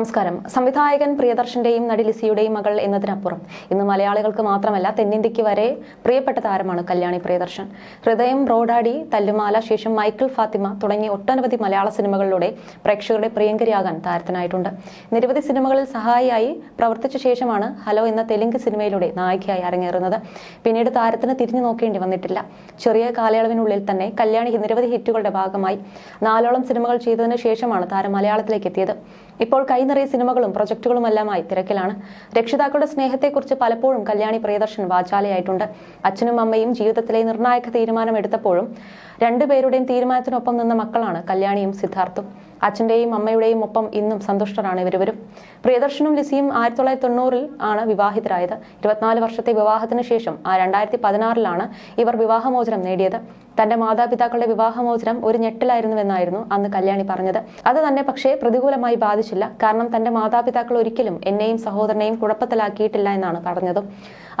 നമസ്കാരം. സംവിധായകൻ പ്രിയദർശന്റെയും നടി ലിസിയുടെയും മകൾ എന്നതിനപ്പുറം ഇന്ന് മലയാളികൾക്ക് മാത്രമല്ല തെന്നിന്ത്യക്ക് വരെ പ്രിയപ്പെട്ട താരമാണ് കല്യാണി പ്രിയദർശൻ. ഹൃദയം റോഡാടി തല്ലുമാല ശേഷം മൈക്കിൾ ഫാത്തിമ തുടങ്ങിയ ഒട്ടനവധി മലയാള സിനിമകളിലൂടെ പ്രേക്ഷകരുടെ പ്രിയങ്കരിയാകാൻ താരത്തിനായിട്ടുണ്ട്. നിരവധി സിനിമകളിൽ സഹായിയായി പ്രവർത്തിച്ച ശേഷമാണ് ഹലോ എന്ന തെലുങ്ക് സിനിമയിലൂടെ നായികയായി അരങ്ങേറുന്നത്. പിന്നീട് താരത്തിന് തിരിഞ്ഞു നോക്കേണ്ടി വന്നിട്ടില്ല. ചെറിയ കാലയളവിനുള്ളിൽ തന്നെ കല്യാണി നിരവധി ഹിറ്റുകളുടെ ഭാഗമായി നാലോളം സിനിമകൾ ചെയ്തതിനു ശേഷമാണ് താരം മലയാളത്തിലേക്ക് എത്തിയത്. ഇപ്പോൾ കൈനിറയ സിനിമകളും പ്രൊജക്ടുകളുമെല്ലാമായി തിരക്കിലാണ്. രക്ഷിതാക്കളുടെ സ്നേഹത്തെക്കുറിച്ച് പലപ്പോഴും കല്യാണി പ്രിയദർശൻ വാചാലയായിട്ടുണ്ട്. അച്ഛനും അമ്മയും ജീവിതത്തിലെ നിർണായക തീരുമാനം എടുത്തപ്പോഴും രണ്ടുപേരുടെയും തീരുമാനത്തിനൊപ്പം നിന്ന മക്കളാണ് കല്യാണിയും സിദ്ധാർത്ഥും. അച്ഛന്റെയും അമ്മയുടെയും ഒപ്പം ഇന്നും സന്തുഷ്ടരാണ് ഇവരുവരും. പ്രിയദർശനും ലിസിയും ആയിരത്തി തൊള്ളായിരത്തി തൊണ്ണൂറിൽ ആണ് വിവാഹിതരായത്. ഇരുപത്തിനാല് വർഷത്തെ വിവാഹത്തിന് ശേഷം ആ രണ്ടായിരത്തി പതിനാറിലാണ് ഇവർ വിവാഹമോചനം നേടിയത്. തന്റെ മാതാപിതാക്കളുടെ വിവാഹമോചനം ഒരു ഞെട്ടിലായിരുന്നുവെന്നായിരുന്നു അന്ന് കല്യാണി പറഞ്ഞത്. അത് തന്നെ പക്ഷേ പ്രതികൂലമായി ബാധിച്ചില്ല. കാരണം തന്റെ മാതാപിതാക്കൾ ഒരിക്കലും എന്നെയും സഹോദരനെയും കുഴപ്പത്തിലാക്കിയിട്ടില്ല എന്നാണ് പറഞ്ഞത്.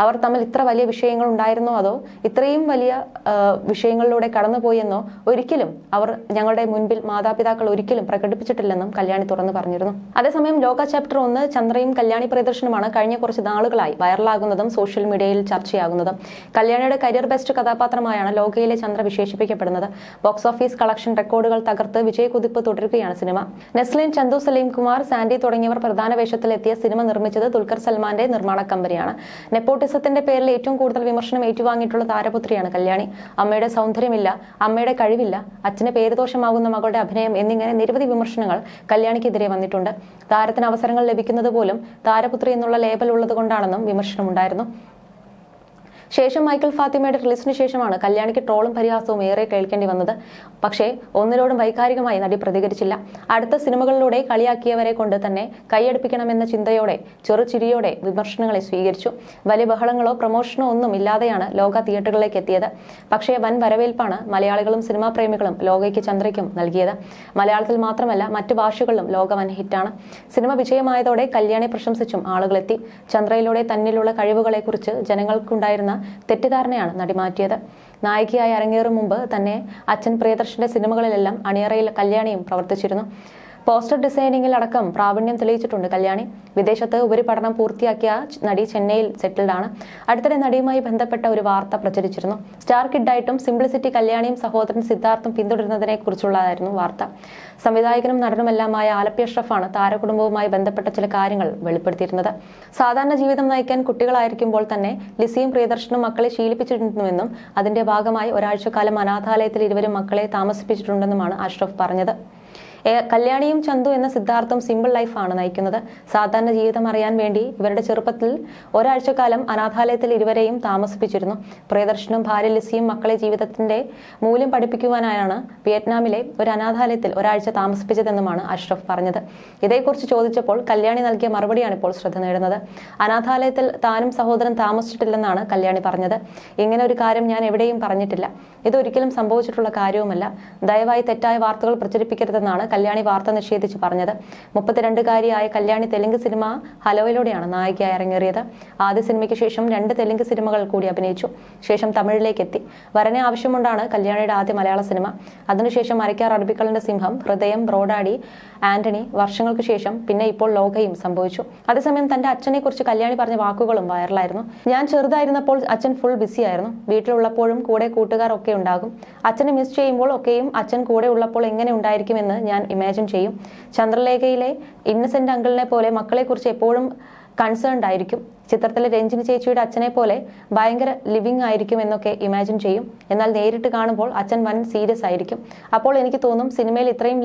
അവർ തമ്മിൽ ഇത്ര വലിയ വിഷയങ്ങൾ ഉണ്ടായിരുന്നോ അതോ ഇത്രയും വലിയ വിഷയങ്ങളിലൂടെ കടന്നുപോയെന്നോ ഒരിക്കലും അവർ ഞങ്ങളുടെ മുൻപിൽ മാതാപിതാക്കൾ ഒരിക്കലും പ്രകടിപ്പിച്ചിട്ടില്ലെന്നും കല്യാണി തുറന്നു പറഞ്ഞിരുന്നു. അതേസമയം ലോക ചാപ്റ്റർ ഒന്ന് ചന്ദ്രയും കല്യാണി പ്രദർശനമാണ് കഴിഞ്ഞ കുറച്ച് നാളുകളായി വൈറലാകുന്നതും സോഷ്യൽ മീഡിയയിൽ ചർച്ചയാകുന്നതും. കല്യാണിയുടെ കരിയർ ബെസ്റ്റ് കഥാപാത്രമായാണ് ലോകയിലെ ചന്ദ്ര വിശേഷിപ്പിക്കപ്പെടുന്നത്. ബോക്സ് ഓഫീസ് കളക്ഷൻ റെക്കോർഡുകൾ തകർത്ത് വിജയകുതിപ്പ് തുടരുകയാണ് സിനിമ. നെസ്ലിൻ ചന്തു സലീം കുമാർ സാൻഡി തുടങ്ങിയവർ പ്രധാന വേഷത്തിലെത്തിയ സിനിമ നിർമ്മിച്ചത് ദുൽഖർ സൽമാന്റെ നിർമ്മാണ കമ്പനിയാണ് നെപ്പോട്ടിസത്തിന്റെ പേരിൽ ഏറ്റവും കൂടുതൽ വിമർശനം ഏറ്റുവാങ്ങിയിട്ടുള്ള താരപുത്രിയാണ് കല്യാണി. അമ്മയുടെ സൗന്ദര്യമില്ല അമ്മയുടെ കഴിവില്ല അച്ഛന് പേരുദോഷമാകുന്ന മകളുടെ അഭിനയം എന്നിങ്ങനെ നിരവധി വിമർശനങ്ങൾ കല്യാണിക്കെതിരെ വന്നിട്ടുണ്ട്. താരത്തിന് അവസരങ്ങൾ ലഭിക്കുന്നത് പോലും താരപുത്രി എന്നുള്ള ലേബൽ ഉള്ളതുകൊണ്ടാണെന്നും വിമർശനമുണ്ടായിരുന്നു. ശേഷം മൈക്കിൾ ഫാത്തിമയുടെ റിലീസിന് ശേഷമാണ് കല്യാണിക്ക് ട്രോളും പരിഹാസവും ഏറെ കേൾക്കേണ്ടി വന്നത്. പക്ഷേ ഒന്നിലോടും വൈകാരികമായി നടി പ്രതികരിച്ചില്ല. അടുത്ത സിനിമകളിലൂടെ കളിയാക്കിയവരെ കൊണ്ട് തന്നെ കൈയടുപ്പിക്കണമെന്ന ചിന്തയോടെ ചെറുചിരിയോടെ വിമർശനങ്ങളെ സ്വീകരിച്ചു. വലിയ ബഹളങ്ങളോ പ്രമോഷനോ ഒന്നും ഇല്ലാതെയാണ് ലോക തിയേറ്ററുകളിലേക്ക് എത്തിയത്. പക്ഷേ വൻ വരവേൽപ്പാണ് മലയാളികളും സിനിമാ പ്രേമികളും ലോകയ്ക്ക് ചന്ദ്രയ്ക്കും നൽകിയത്. മലയാളത്തിൽ മാത്രമല്ല മറ്റു ഭാഷകളിലും ലോക വൻ ഹിറ്റാണ്. സിനിമ വിജയമായതോടെ കല്യാണി പ്രശംസിച്ചും ആളുകളെത്തി. ചന്ദ്രയിലൂടെ തന്നിലുള്ള കഴിവുകളെക്കുറിച്ച് ജനങ്ങൾക്കുണ്ടായിരുന്ന തെറ്റിദ്ധാരണയാണ് നടി മാറ്റിയത് നായികയായി അരങ്ങേറും മുമ്പ് തന്നെ അച്ഛൻ പ്രിയദർശന്റെ സിനിമകളിലെല്ലാം അണിയറയിൽ കല്യാണിയും പ്രവർത്തിച്ചിരുന്നു. പോസ്റ്റർ ഡിസൈനിങ്ങിൽ അടക്കം പ്രാവീണ്യം തെളിയിച്ചിട്ടുണ്ട് കല്യാണി. വിദേശത്ത് ഉപരിപഠനം പൂർത്തിയാക്കിയ നടി ചെന്നൈയിൽ ആണ്. അടുത്തിടെ നടിയുമായി ബന്ധപ്പെട്ട ഒരു വാർത്ത പ്രചരിച്ചിരുന്നു. സ്റ്റാർ കിഡായിട്ടും സിംപ്ലിസിറ്റി കല്യാണിയും സഹോദരൻ സിദ്ധാർത്ഥും പിന്തുടരുന്നതിനെ കുറിച്ചുള്ളതായിരുന്നു വാർത്ത. സംവിധായകനും നടനുമെല്ലാമായ ആലപ്പി അഷ്റഫാണ് താരകുടുംബവുമായി ബന്ധപ്പെട്ട ചില കാര്യങ്ങൾ വെളിപ്പെടുത്തിയിരുന്നത്. സാധാരണ ജീവിതം നയിക്കാൻ കുട്ടികളായിരിക്കുമ്പോൾ തന്നെ ലിസിയും പ്രിയദർശനും മക്കളെ ശീലിപ്പിച്ചിരുന്നുവെന്നും അതിന്റെ ഭാഗമായി ഒരാഴ്ചക്കാലം അനാഥാലയത്തിൽ ഇരുവരും മക്കളെ താമസിപ്പിച്ചിട്ടുണ്ടെന്നുമാണ് അഷ്റഫ് പറഞ്ഞത്. കല്യാണിയും ചന്തു എന്ന സിദ്ധാർത്ഥം സിമ്പിൾ ലൈഫാണ് നയിക്കുന്നത്. സാധാരണ ജീവിതം അറിയാൻ വേണ്ടി ഇവരുടെ ചെറുപ്പത്തിൽ ഒരാഴ്ചക്കാലം അനാഥാലയത്തിൽ ഇരുവരെയും താമസിപ്പിച്ചിരുന്നു. പ്രിയദർശനും ഭാര്യ ലിസിയും മക്കളെ ജീവിതത്തിന്റെ മൂല്യം പഠിപ്പിക്കുവാനായാണ് വിയറ്റ്നാമിലെ ഒരു അനാഥാലയത്തിൽ ഒരാഴ്ച താമസിപ്പിച്ചതെന്നുമാണ് അഷ്റഫ് പറഞ്ഞത്. ഇതേക്കുറിച്ച് ചോദിച്ചപ്പോൾ കല്യാണി നൽകിയ മറുപടിയാണ് ഇപ്പോൾ ശ്രദ്ധ നേടുന്നത്. അനാഥാലയത്തിൽ താനും സഹോദരൻ താമസിച്ചിട്ടില്ലെന്നാണ് കല്യാണി പറഞ്ഞത്. ഇങ്ങനെ ഒരു കാര്യം ഞാൻ എവിടെയും പറഞ്ഞിട്ടില്ല. ഇതൊരിക്കലും സംഭവിച്ചിട്ടുള്ള കാര്യവുമല്ല. ദയവായി തെറ്റായ വാർത്തകൾ പ്രചരിപ്പിക്കരുതെന്നാണ് കല്യാണി വാർത്ത നിഷേധിച്ച് പറഞ്ഞത്. മുപ്പത്തിരണ്ടുകാരിയായ കല്യാണി തെലുങ്ക് സിനിമ ഹലോയിലൂടെയാണ് നായികയായി ഇറങ്ങേറിയത് ആദ്യ സിനിമയ്ക്ക് ശേഷം രണ്ട് തെലുങ്ക് സിനിമകൾ കൂടി അഭിനയിച്ചു. ശേഷം തമിഴിലേക്ക് എത്തി. വരനെ ആവശ്യമുണ്ടാണ് കല്യാണിയുടെ ആദ്യ മലയാള സിനിമ. അതിനുശേഷം മരക്കാർ അറബിക്കളിന്റെ സിംഹം ഹൃദയം ബ്രോഡാഡി ആന്റണി വർഷങ്ങൾക്ക് ശേഷം പിന്നെ ഇപ്പോൾ ലോകയും സംഭവിച്ചു. അതേസമയം തന്റെ അച്ഛനെ കുറിച്ച് കല്യാണി പറഞ്ഞ വാക്കുകളും വൈറലായിരുന്നു. ഞാൻ ചെറുതായിരുന്നപ്പോൾ അച്ഛൻ ഫുൾ ബിസി ആയിരുന്നു. വീട്ടിലുള്ളപ്പോഴും കൂടെ കൂട്ടുകാർ ഒക്കെ ഉണ്ടാകും. അച്ഛനെ മിസ് ചെയ്യുമ്പോൾ ഒക്കെയും അച്ഛൻ കൂടെ ഉള്ളപ്പോൾ എങ്ങനെ ഉണ്ടായിരിക്കുമെന്ന് ഞാൻ ഇമാജിൻ ചെയ്യും. ചന്ദ്രലേഖയിലെ ഇന്നസെന്റ് അങ്കിളിനെ പോലെ മക്കളെക്കുറിച്ച് എപ്പോഴും കൺസേൺഡ് ആയിരിക്കും. ചിത്രത്തിലെ രഞ്ജിനി ചേച്ചിയുടെ അച്ഛനെ പോലെ ഭയങ്കര ലിവിങ് ആയിരിക്കും എന്നൊക്കെ ഇമാജിൻ ചെയ്യും. എന്നാൽ നേരിട്ട് കാണുമ്പോൾ അച്ഛൻ വൻ സീരിയസ് ആയിരിക്കും. അപ്പോൾ എനിക്ക് തോന്നും സിനിമയിൽ ഇത്രയും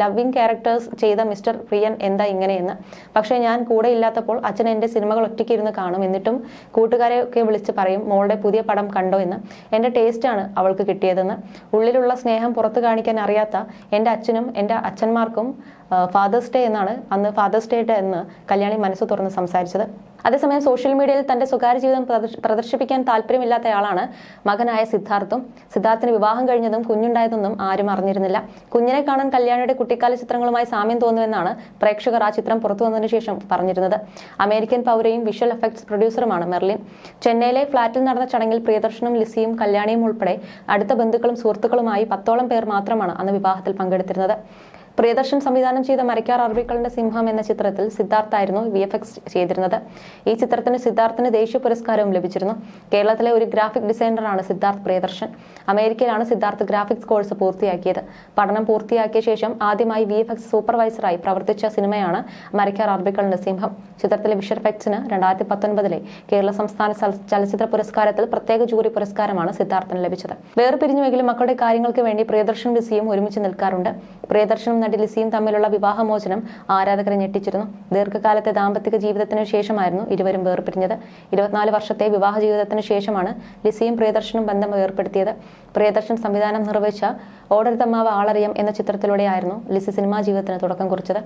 ലവിങ് ക്യാരക്ടേഴ്സ് ചെയ്ത മിസ്റ്റർ പ്രിയൻ എന്താ ഇങ്ങനെയെന്ന്. പക്ഷേ ഞാൻ കൂടെ ഇല്ലാത്തപ്പോൾ അച്ഛൻ എന്റെ സിനിമകൾ ഒറ്റയ്ക്ക് ഇരുന്ന് കാണും. എന്നിട്ടും കൂട്ടുകാരെ ഒക്കെ വിളിച്ച് പറയും മോളുടെ പുതിയ പടം കണ്ടോ എന്ന്. എന്റെ ടേസ്റ്റാണ് അവൾക്ക് കിട്ടിയതെന്ന്. ഉള്ളിലുള്ള സ്നേഹം പുറത്തു കാണിക്കാൻ അറിയാത്ത എന്റെ അച്ഛനും എന്റെ അച്ഛന്മാർക്കും ഫാദേഴ്സ് ഡേ എന്നാണ് അന്ന് ഫാദേഴ്സ് ഡേ എന്ന് കല്യാണി മനസ്സ് തുറന്ന് സംസാരിച്ചത്. അതേസമയം സോഷ്യൽ മീഡിയയിൽ തന്റെ സ്വകാര്യ ജീവിതം പ്രദർശിപ്പിക്കാൻ താല്പര്യമില്ലാത്തയാളാണ് മകനായ സിദ്ധാർത്ഥും. സിദ്ധാർത്ഥിന് വിവാഹം കഴിഞ്ഞതും കുഞ്ഞുണ്ടായതൊന്നും ആരും അറിഞ്ഞിരുന്നില്ല. കുഞ്ഞിനെ കാണാൻ കല്യാണിയുടെ കുട്ടിക്കാല ചിത്രങ്ങളുമായി സാമ്യം തോന്നുമെന്നാണ് പ്രേക്ഷകർ ആ ചിത്രം പുറത്തു വന്നതിനു ശേഷം പറഞ്ഞിരുന്നത്. അമേരിക്കൻ പൗരയും വിഷ്വൽ എഫക്ട്സ് പ്രൊഡ്യൂസറുമാണ് മെർലിൻ. ചെന്നൈയിലെ ഫ്ളാറ്റിൽ നടന്ന ചടങ്ങിൽ പ്രിയദർശനും ലിസിയും കല്യാണിയും ഉൾപ്പെടെ അടുത്ത ബന്ധുക്കളും സുഹൃത്തുക്കളുമായി പത്തോളം പേർ മാത്രമാണ് അന്ന് വിവാഹത്തിൽ പങ്കെടുത്തിരുന്നത്. പ്രിയദർശൻ സംവിധാനം ചെയ്ത മരക്കാർ അറബിക്കളുടെ സിംഹം എന്ന ചിത്രത്തിൽ സിദ്ധാർത്ഥായിരുന്നു വി എഫ് എക്സ് ചെയ്തിരുന്നത്. ഈ ചിത്രത്തിന് സിദ്ധാർത്ഥിന് ദേശീയ പുരസ്കാരവും ലഭിച്ചിരുന്നു. കേരളത്തിലെ ഒരു ഗ്രാഫിക് ഡിസൈനറാണ് സിദ്ധാർത്ഥ് പ്രിയദർശൻ. അമേരിക്കയിലാണ് സിദ്ധാർത്ഥ് ഗ്രാഫിക്സ് കോഴ്സ് പൂർത്തിയാക്കിയത്. പഠനം പൂർത്തിയാക്കിയ ശേഷം ആദ്യമായി വി എഫ് എക്സ് സൂപ്പർവൈസറായി പ്രവർത്തിച്ച സിനിമയാണ് മരക്കാർ അറബിക്കളുടെ സിംഹം. ചിത്രത്തിലെ വിഷ്വൽ എഫക്ട്സിന് രണ്ടായിരത്തി പത്തൊൻപതിലെ കേരള സംസ്ഥാന ചല- ചലച്ചിത്ര പുരസ്കാരത്തിൽ പ്രത്യേക ജൂറി പുരസ്കാരമാണ് സിദ്ധാർത്ഥിന് ലഭിച്ചത്. വേർപിരിഞ്ഞുവെങ്കിലും മക്കളുടെ കാര്യങ്ങൾക്ക് വേണ്ടി പ്രിയദർശൻ ബിസിയും ഒരുമിച്ച് നിൽക്കാറുണ്ട്. പ്രിയദർശനും നടി ലിസിയും തമ്മിലുള്ള വിവാഹമോചനം ആരാധകരെ ഞെട്ടിച്ചിരുന്നു. ദീർഘകാലത്തെ ദാമ്പത്തിക ജീവിതത്തിന് ശേഷമായിരുന്നു ഇരുവരും വേർപിരിഞ്ഞത്. ഇരുപത്തിനാല് വർഷത്തെ വിവാഹ ജീവിതത്തിന് ശേഷമാണ് ലിസിയും പ്രിയദർശനും ബന്ധം ഏർപ്പെടുത്തിയത് പ്രിയദർശൻ സംവിധാനം നിർവഹിച്ച ഓടരുതമ്മാവ് ആളറിയം എന്ന ചിത്രത്തിലൂടെയായിരുന്നു ലിസി സിനിമാ ജീവിതത്തിന് തുടക്കം കുറിച്ചത്.